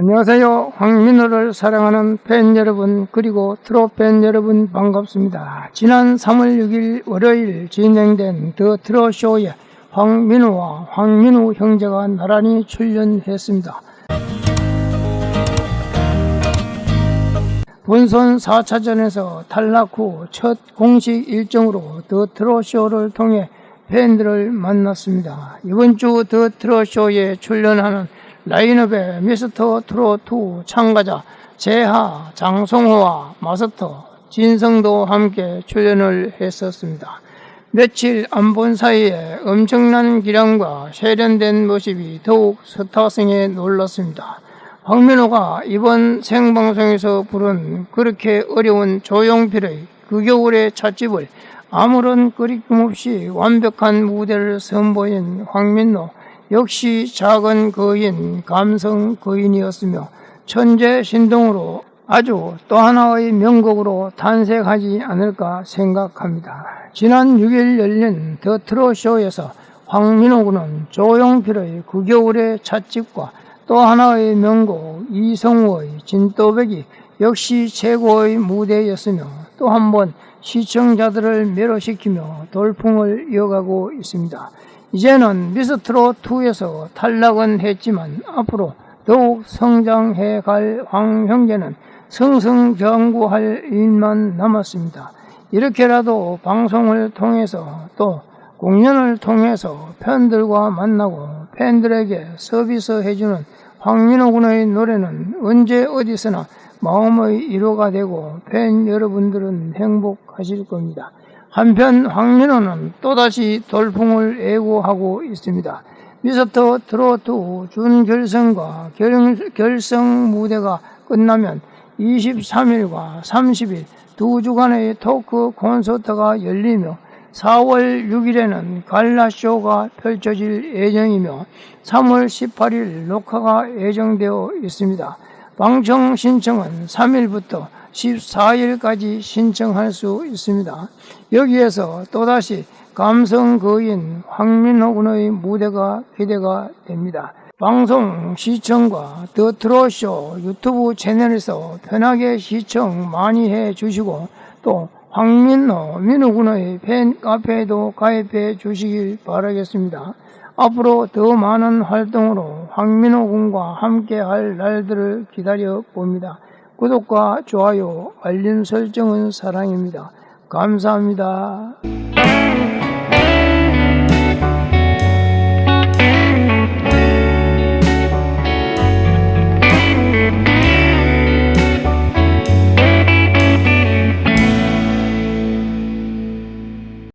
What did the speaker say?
안녕하세요. 황민호를 사랑하는 팬 여러분, 그리고 트롯 팬 여러분 반갑습니다. 지난 3월 6일 월요일 진행된 더 트롯 쇼에 황민호와 황민호 형제가 나란히 출연했습니다. 본선 4차전에서 탈락 후 첫 공식 일정으로 더 트롯 쇼를 통해 팬들을 만났습니다. 이번 주 더 트롯 쇼에 출연하는 라인업의 미스터 트롯2 참가자 재하, 장성호와 마스터, 진성도 함께 출연을 했었습니다. 며칠 안 본 사이에 엄청난 기량과 세련된 모습이 더욱 스타성에 놀랐습니다. 황민호가 이번 생방송에서 부른 그렇게 어려운 조용필의 그 겨울의 찻집을 아무런 끄리낌 없이 완벽한 무대를 선보인 황민호 역시 작은 거인, 감성 거인이었으며 천재 신동으로 아주 또 하나의 명곡으로 탄생하지 않을까 생각합니다. 지난 6일 열린 더 트롯쇼에서 황민호 군은 조용필의 그 겨울의 찻집과 또 하나의 명곡 이성우의 진또배기 역시 최고의 무대였으며 또 한 번 시청자들을 매료시키며 돌풍을 이어가고 있습니다. 이제는 미스트롯2에서 탈락은 했지만 앞으로 더욱 성장해 갈 황형제는 승승장구할 일만 남았습니다. 이렇게라도 방송을 통해서 또 공연을 통해서 팬들과 만나고 팬들에게 서비스 해주는 황민호 군의 노래는 언제 어디서나 마음의 위로가 되고 팬 여러분들은 행복하실 겁니다. 한편 황민호는 또다시 돌풍을 예고하고 있습니다. 미스터 트로트 준결승과 결, 결승 무대가 끝나면 23일과 30일 두 주간의 토크 콘서트가 열리며 4월 6일에는 갈라쇼가 펼쳐질 예정이며 3월 18일 녹화가 예정되어 있습니다. 방청 신청은 3일부터 14일까지 신청할 수 있습니다. 여기에서 또다시 감성 거인 황민호 군의 무대가 기대가 됩니다. 방송 시청과 더 트롯쇼 유튜브 채널에서 편하게 시청 많이 해 주시고 또 황민호 민호 군의 팬 카페에도 가입해 주시길 바라겠습니다. 앞으로 더 많은 활동으로 황민호 군과 함께 할 날들을 기다려 봅니다. 구독과 좋아요, 알림 설정은 사랑입니다. 감사합니다.